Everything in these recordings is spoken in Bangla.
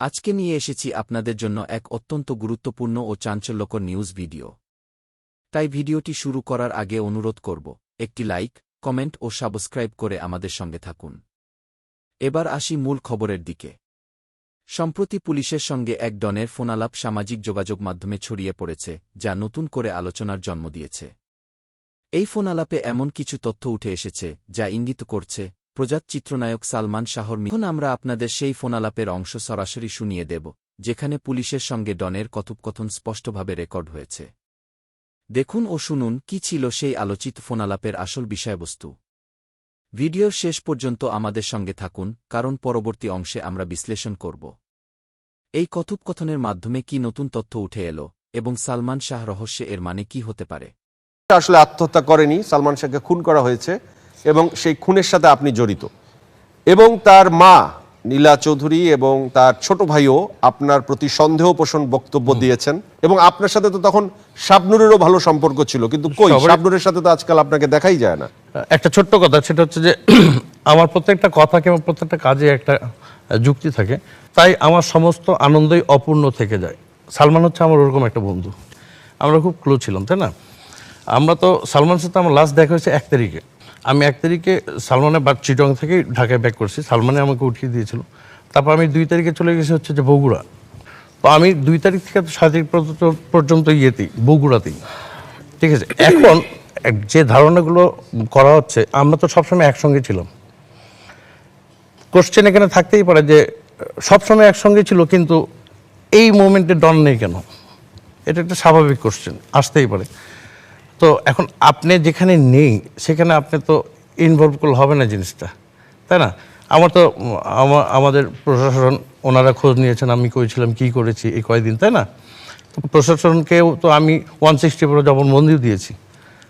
আজকে নিয়ে এসেছি আপনাদের জন্য এক অত্যন্ত গুরুত্বপূর্ণ ও চাঞ্চল্যকর নিউজ ভিডিও। তাই ভিডিওটি শুরু করার আগে অনুরোধ করব, একটি লাইক, কমেন্ট ও সাবস্ক্রাইব করে আমাদের সঙ্গে থাকুন। এবার আসি মূল খবরের দিকে। সম্প্রতি পুলিশের সঙ্গে এক ডনের ফোনালাপ সামাজিক যোগাযোগ মাধ্যমে ছড়িয়ে পড়েছে, যা নতুন করে আলোচনার জন্ম দিয়েছে। এই ফোনালাপে এমন কিছু তথ্য উঠে এসেছে, যা ইঙ্গিত করছে প্রজাত চিত্রনায়ক সালমান শাহর এখন আমরা আপনাদের সেই ফোনালাপের অংশ সরাসরি শুনিয়ে দেব, যেখানে পুলিশের সঙ্গে ডনের কথোপকথন স্পষ্টভাবে রেকর্ড হয়েছে। দেখুন ও শুনুন কি ছিল সেই আলোচিত ফোনালাপের আসল বিষয়বস্তু। ভিডিওর শেষ পর্যন্ত আমাদের সঙ্গে থাকুন, কারণ পরবর্তী অংশে আমরা বিশ্লেষণ করব। এই কথোপকথনের মাধ্যমে কি নতুন তথ্য উঠে এলো, এবং সালমান শাহ রহস্যে এর মানে কি হতে পারে? আসলে আত্মহত্যা করেনি, সালমান শাহকে খুন করা হয়েছে। এবং সেই খুনের সাথে আপনি জড়িত। এবং তার মা নীলা চৌধুরী এবং তার ছোট ভাইও আপনার প্রতি সন্দেহ পোষণ বক্তব্য দিয়েছেন এবং আপনার সাথে তো তখন শাবনুরেরও ভালো সম্পর্ক ছিল কিন্তু কই? শাবনুরের সাথে তো আজকাল আপনাকে দেখাই যায় না। একটা ছোট্ট কথা সেটা হচ্ছে যে আমার প্রত্যেকটা কথা কিংবা প্রত্যেকটা কাজে একটা যুক্তি থাকে তাই আমার সমস্ত আনন্দই অপূর্ণ থেকে যায়। সালমান হচ্ছে আমার ওরকম একটা বন্ধু। আমরা খুব ক্লোজ ছিলাম তাই না? আমরা তো সালমানের সাথে আমার লাস্ট দেখা হয়েছে এক তারিখে। আমি এক তারিখে সালমানের বা চিটং থেকে ঢাকায় ব্যাক করছি। সালমানে আমাকে উঠিয়ে দিয়েছিল। তারপর আমি দুই তারিখে চলে গেছি হচ্ছে যে বগুড়া। তো আমি দুই তারিখ থেকে সাত তারিখ পর্যন্ত- ইয়েতেই, বগুড়াতেই। ঠিক আছে? এখন যে ধারণাগুলো করা হচ্ছে, আমরা তো সবসময় একসঙ্গে ছিলাম। কোশ্চেন এখানে থাকতেই পারে যে, সবসময় একসঙ্গে ছিল, কিন্তু এই মোমেন্টে ডন নেই কেন? এটা একটা স্বাভাবিক কোশ্চেন আসতেই পারে। তো এখন আপনি যেখানে নেই, সেখানে আপনি তো ইনভলভ করলে হবে না জিনিসটা, তাই না? আমার তো আমাদের প্রশাসন ওনারা খোঁজ নিয়েছেন, আমি করেছিলাম কি করেছি এই কয়দিন, তাই না? তো প্রশাসনকেও তো আমি ওয়ান সিক্সটি ফোর জবানবন্দিও দিয়েছি,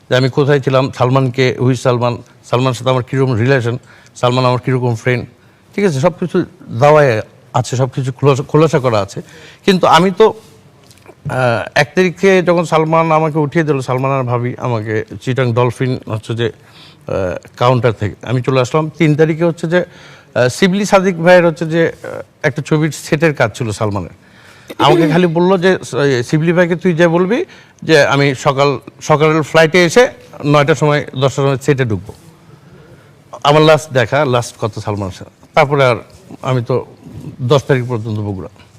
যে আমি কোথায় ছিলাম, সালমানকে হুই সালমান, সালমানের সাথে আমার কীরকম রিলেশন সালমান আমার কীরকম ফ্রেন্ড ঠিক আছে? সব কিছু দাওয়ায় আছে সব কিছু খোলাসা করা আছে। কিন্তু আমি তো এক তারিখে যখন সালমান আমাকে উঠিয়ে দিল, সালমান আর ভাবি আমাকে চিটাং ডলফিন হচ্ছে যে কাউন্টার থেকে। আমি চলে আসলাম। তিন তারিখে হচ্ছে যে শিবলি সাদিক ভাইয়ের হচ্ছে যে একটা ছবির সেটের কাজ ছিল সালমানের। আমাকে খালি বলল যে শিবলি ভাইকে তুই যে বলবি যে, আমি সকাল, সকালের ফ্লাইটে এসে নয়টার সময়, দশটার সময় সেটে ঢুকবো। আমার লাস্ট দেখা লাস্ট কথা সালমান তারপরে আর আমি তো দশ তারিখ পর্যন্ত বগুড়া।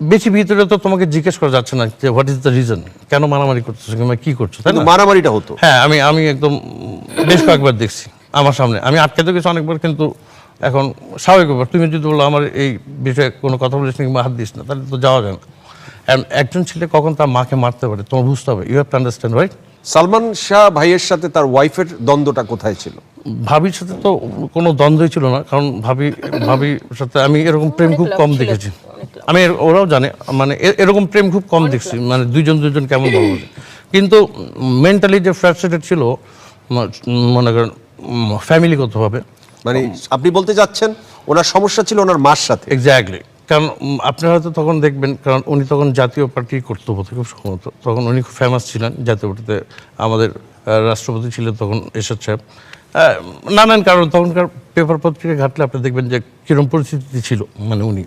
বেশি ভিতরে তো তোমাকে জিজ্ঞেস করা যাচ্ছে না যে হোয়াট ইজ দ্য রিজন কেন মারামারি করতেছো কিংবা কি করছ তাই না? মারামারিটা হতো। হ্যাঁ আমি আমি একদম বেশ কয়েকবার দেখছি আমার সামনে। আমি আটকে তো গেছি অনেকবার কিন্তু এখন স্বাভাবিক ব্যাপার। তুমি যদি বলো আমার এই বিষয়ে কোনো কথা বলিস না কিংবা হাত দিস না তাহলে তো যাওয়া যায় না। একজন ছেলে কখন তার মাকে মারতে পারে তোমার বুঝতে হবে। You have to understand right Salman Shah ভাইয়ের সাথে তার ওয়াইফের দ্বন্দ্বটা কোথায় ছিল? ভাবির সাথে তো কোনো দ্বন্দ্বই ছিল না কারণ ভাবি ভাবির সাথে আমি এরকম প্রেম খুব কম দেখেছি। আমি ওরাও জানে মানে এরকম প্রেম খুব কম দেখছি মানে দুইজন দুজন কেমন ভালো কিন্তু মেন্টালি যে ফ্রাস্ট্রেটেড ছিল মনে করেন ফ্যামিলিগতভাবে। মানে আপনি বলতে যাচ্ছেন ওনার সমস্যা ছিল ওনার মার সাথে। এক্স্যাক্টলি কারণ আপনারা হয়তো তখন দেখবেন কারণ উনি তখন জাতীয় পার্টি কর্তব্য বোধহয় খুব সম্ভবত। তখন উনি খুব ফেমাস ছিলেন জাতীয় পার্টিতে আমাদের রাষ্ট্রপতি ছিলেন তখন এরশাদ সাহেব। নানান কারণ, তখনকার পেপার পত্রিকা ঘাটলে আপনি দেখবেন যে কীরকম পরিস্থিতি ছিল। মানে উনি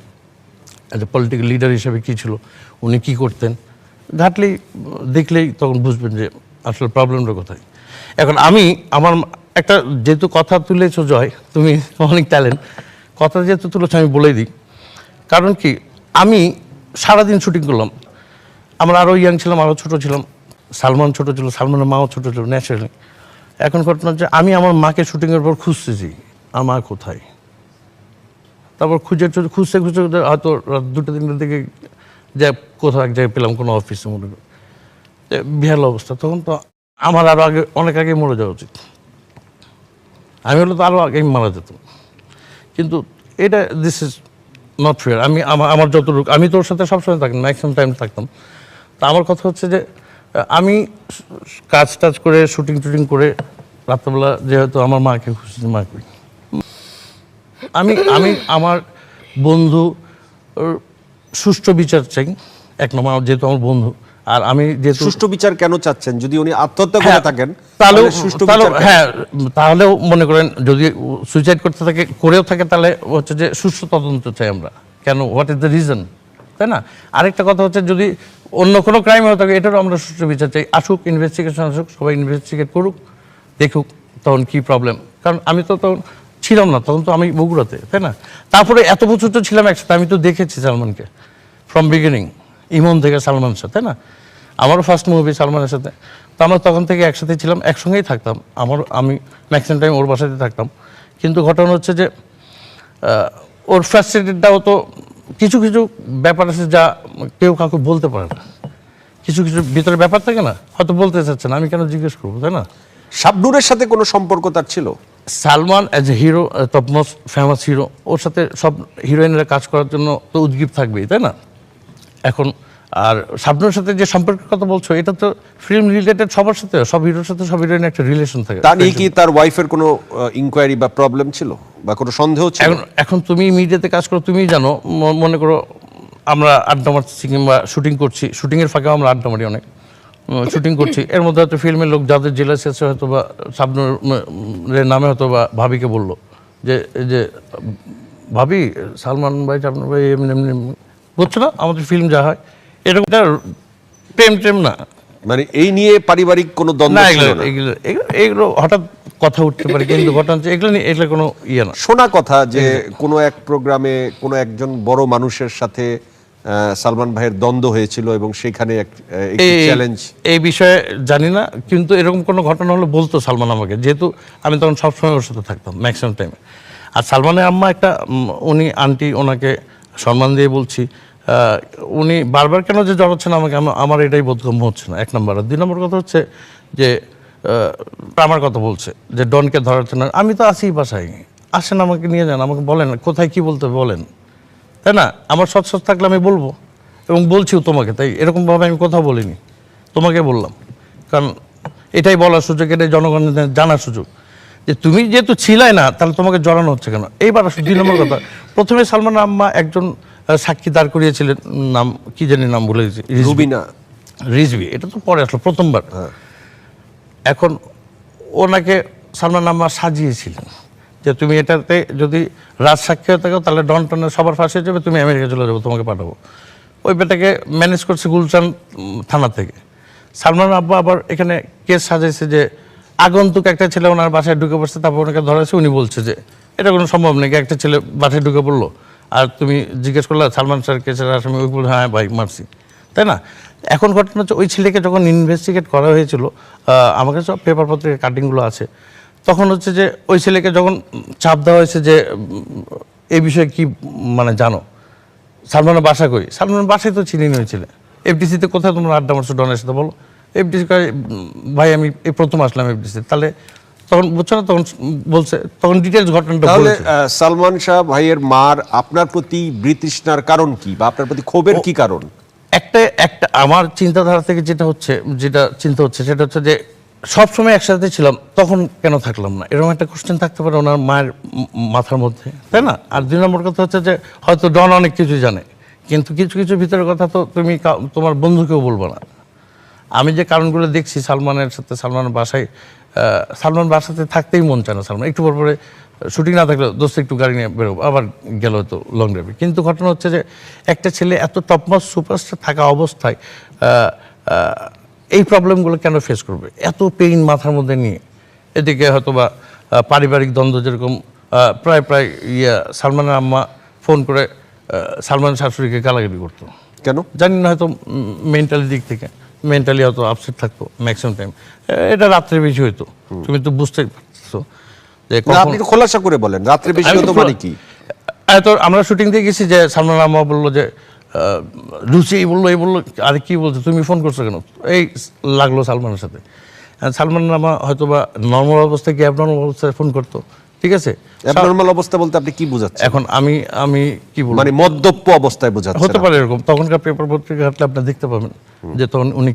অ্যাজ এ পলিটিক্যাল লিডার হিসেবে কী ছিল, উনি কি করতেন। ঘাটলেই, দেখলেই তখন বুঝবেন যে আসলে প্রবলেমটা কোথায়। এখন আমি, আমার একটা যেহেতু কথা তুলেছো জয়, তুমি অনেক ট্যালেন্ট কথা যেহেতু তুলেছো আমি বলে দিই। কারণ কি, আমি সারাদিন শুটিং করলাম। আমরা আরও ইয়াং ছিলাম আরও ছোটো ছিলাম। সালমান ছোট ছিল, সালমানের মাও ছোটো ছিল ন্যাচারালি এখন ঘটনা হচ্ছে আমি আমার মাকে শুটিংয়ের পর খুঁজতেছি আমার কোথায়? তারপর খুঁজে খুঁজে খুঁজতে খুঁজতে হয়তো দুটো, তিনটার দিকে যে কোথাও এক জায়গায় পেলাম, কোনো অফিসে মনে করি বিহাল অবস্থা। তখন তো আমার আরও আগে, অনেক আগে মরে যাওয়া উচিত। আমি হলে তো আরও আগেই মারা যেত কিন্তু এটা দিস ইজ নট ফেয়ার আমি আমার যতটুকু আমি তোর সাথে সবসময় থাকি ম্যাক্সিমাম টাইম থাকতাম। তা আমার কথা হচ্ছে যে আমি কাজ টাজ করে শুটিং টুটিং করে রাত্রেবেলা যেহেতু আমার মাকে খুশি মা মাকে আমি আমি আমার বন্ধু সুষ্ঠু বিচার চাই। এক নম্বর যেহেতু আমার বন্ধু আর আমি যে সুষ্ঠু বিচার কেন চাচ্ছেন? যদি উনি আত্মহত্যা করে হ্যাঁ, থাকেন তাহলে সুষ্ঠু হ্যাঁ তাহলেও মনে করেন যদি সুইসাইড করতে থাকে করেও থাকে তাহলে হচ্ছে যে সুষ্ঠু তদন্ত চাই আমরা। কেন? হোয়াট ইজ দ্য রিজন তাই না? আরেকটা কথা হচ্ছে যদি অন্য কোনো ক্রাইম হয়ে থাকে এটারও আমরা সুষ্ঠু বিচার চাই। আসুক ইনভেস্টিগেশন আসুক, সবাই ইনভেস্টিগেট করুক, দেখুক তখন কি প্রবলেম কারণ আমি তো তখন ছিলাম না, তখন তো আমি বগুড়াতে, তাই না? তারপরে এত বছর তো ছিলাম একসাথে, আমি তো দেখেছি সালমানকে ফ্রম বিগিনিং ইমন থেকে সালমানের সাথে, তাই না? আমারও ফার্স্ট মুভি সালমানের সাথে। তো আমরা তখন থেকে একসাথে ছিলাম, একসঙ্গেই থাকতাম। আমার, আমি ম্যাক্সিমাম টাইম ওর বাসাতে থাকতাম। কিন্তু ঘটনা হচ্ছে যে ওর ফ্রাস্ট্রেটেডটাও তো কিছু কিছু ব্যাপার আছে যা কেউ কাউকে বলতে পারে না। কিছু কিছু ভিতরে ব্যাপার থাকে না হয়তো বলতে চাচ্ছে না আমি কেন জিজ্ঞেস করব তাই না? শাবনুরের সাথে কোনো সম্পর্ক তার ছিল? Salman as a hero top most famous hero ওর সাথে সব হিরোইনরা কাজ করার জন্য তো উদ্গীপ থাকবেই তাই না? এখন আর শাবনুরের সাথে যে সম্পর্কের কথা বলছো এটা তো ফিল্ম রিলেটেড সবার সাথে সব হিরোর সাথে সব হিরোইনের একটা রিলেশন থাকে। তা নিয়ে কি তার ওয়াইফের কোনো ইনকোয়ারি বা প্রবলেম ছিল? বা কোনো সন্দেহ ছিল? এখন এখন তুমি মিডিয়াতে কাজ করো তুমিই জানো মনে করো আমরা আড্ডা মারছি কিংবা শুটিং করছি শুটিংয়ের ফাঁকেও আমরা আড্ডা মারি অনেক। শুটিং করছি। এর মধ্যে হয়তো ফিল্মের লোক যাদের জেলাসি শেষে হয়তো বা শাবনুর এর নামে হয়তো বা ভাবিকে বলল যে যে ভাবি সালমান ভাই শাবনুর ভাই এমনি এমনি এমনি। বুঝছ না আমাদের ফিল্ম যা হয়। এরকম প্রেম টেম না। মানে এই নিয়ে পারিবারিক কোনো দ্বন্দ্ব ছিল না? এগুলো এগুলো হঠাৎ কথা উঠতে পারে কিন্তু ঘটনা এগুলো নিয়ে এগুলো কোনো ইয়ে না। শোনা কথা যে কোনো এক প্রোগ্রামে কোনো একজন বড় মানুষের সাথে সালমান ভাইয়ের দ্বন্দ্ব হয়েছিল এবং সেখানে এক- চ্যালেঞ্জ এই বিষয়ে জানি না কিন্তু এরকম কোনো ঘটনা হলে বলতো সালমান আমাকে। যেহেতু আমি তখন সবসময় ওর সাথে থাকতাম ম্যাক্সিমাম টাইমে আর সালমানের আম্মা একটা উনি আন্টি ওনাকে সম্মান দিয়ে বলছি। উনি বারবার কেন যে জড়াচ্ছেন আমাকে, আমার এটাই বোধগম্য হচ্ছে না। এক নম্বর। আর দুই নম্বর কথা হচ্ছে যে আমার কথা বলছে যে, ডনকে ধরাচ্ছে না। আমি তো আছি বাসায়। আসেন আমাকে নিয়ে যান, আমাকে বলেন, কোথায় কি বলতে বলেন। তাই না? আমার সৎ সৎ থাকলে আমি বলব। এবং বলছিও তোমাকে, তাই এরকমভাবে আমি কথা বলিনি। তোমাকে বললাম। কারণ এটাই বলার সুযোগ, এটাই জনগণের জানার সুযোগ। যে তুমি যেহেতু ছিলাই না, তাহলে তোমাকে জড়ানো হচ্ছে কেন? এইবার আসো, দুই নম্বর কথা। প্রথমে সালমান আম্মা একজন সাক্ষী দাঁড় করিয়েছিলেন নাম কি জানি নাম দিয়েছি রিজভি। রুবিনা। রিজভি এটা তো পরে আসলো প্রথমবার। এখন ওনাকে সালমান আম্মা সাজিয়েছিলেন যে তুমি এটাতে যদি রাজ সাক্ষী হয়ে থাকো তাহলে ডন টনের সবার ফাঁসি হয়ে যাবে তুমি আমেরিকা চলে যাব তোমাকে পাঠাবো। ওই বেটাকে ম্যানেজ করছে গুলশান উম, থানা থেকে। সালমান আব্বা আবার এখানে কেস সাজাইছে যে আগন্তুক একটা ছেলে ওনার বাসায় ঢুকে পড়ছে তারপর ওনাকে ধরেছে উনি বলছে যে এটা কোনো সম্ভব নাকি? একটা ছেলে বাসায় ঢুকে পড়ল। আর তুমি জিজ্ঞেস করলে, সালমান স্যার কেসের আসামি ওই বলল হ্যাঁ ভাই মারছি তাই না? এখন ঘটনা হচ্ছে, ওই ছেলেকে যখন ইনভেস্টিগেট করা হয়েছিল আমার কাছে সব পেপার পত্রিকার কাটিংগুলো আছে, তখন হচ্ছে যে, ওই ছেলেকে যখন চাপ দেওয়া হয়েছে যে এই বিষয়ে কি মানে জানো? সালমানের বাসা কই? সালমানের বাসায় তো চিনি ওই ছেলে। এফডিসিতে কোথায় তোমরা আড্ডা মারছো, ডনের সাথে বলো? এফডিসি ভাই, আমি এই প্রথম আসলাম এফডিসি তাহলে তখন বুঝছ না তখন বলছে তখন ডিটেলস ঘটনাটা তাহলে সালমান শাহ ভাইয়ের মার আপনার প্রতি বৃতৃষ্ণার কারণ কি বা আপনার প্রতি ক্ষোভের কি কারণ? একটা একটা আমার চিন্তাধারা থেকে যেটা হচ্ছে যেটা চিন্তা হচ্ছে সেটা হচ্ছে যে সবসময় একসাথে ছিলাম তখন কেন থাকলাম না? এরকম একটা কোশ্চেন থাকতে পারে ওনার মায়ের মাথার মধ্যে তাই না? আর দুই নম্বর কথা হচ্ছে যে হয়তো ডন অনেক কিছু জানে কিন্তু কিছু কিছু ভিতরের কথা তো তুমি তোমার বন্ধুকেও বলব না। আমি যে কারণগুলো দেখছি সালমানের সাথে সালমানের বাসায় সালমান বাসাতে থাকতেই মন চায় না সালমান। একটু পর পরে শুটিং না থাকলে দোস্ত একটু গাড়ি নিয়ে বেরোবো আবার গেল তো লং ড্রাইভে কিন্তু ঘটনা হচ্ছে যে একটা ছেলে এত টপমাস সুপারস্টার থাকা অবস্থায় এই প্রবলেমগুলো কেন ফেস করবে? এত পেইন মাথার মধ্যে নিয়ে। এদিকে হয়তো বা পারিবারিক দ্বন্দ্ব যেরকম প্রায় প্রায় ইয়া সালমানের আম্মা ফোন করে সালমান শাশুড়িকে গালাগালি করতো। কেন? জানি না হয়তো মেন্টালি দিক থেকে। মেন্টালি হয়তো আপসেট থাকতো ম্যাক্সিমাম টাইম এটা রাত্রে বেশি হইতো। তুমি তো বুঝতেই পারছ যে আপনি তো খোলাসা করে বলেন রাত্রে বেশি হতো মানে কি? তো আমরা শুটিং দিয়ে গেছি যে সালমান আম্মা বলল যে রুচি এই বলল এই বলল আর কি বলছো তুমি ফোন করছ কেন? এই লাগল সালমানের সাথে। সালমান আমা হয়তো বা নর্মাল অবস্থায় কি অ্যাবনর্মাল অবস্থায় ফোন করতো? ঠিক আছে? অ্যাবনরমাল অবস্থা বলতে আপনি কি বোঝাচ্ছেন? এখন আমি আমি কি বলব? মানে মদ্যপ অবস্থায় বোঝাচ্ছেন হতে পারে এরকম। তখনকার পেপার পত্রিকা ঘাটলে আপনি দেখতে পাবেন যে তখন উনি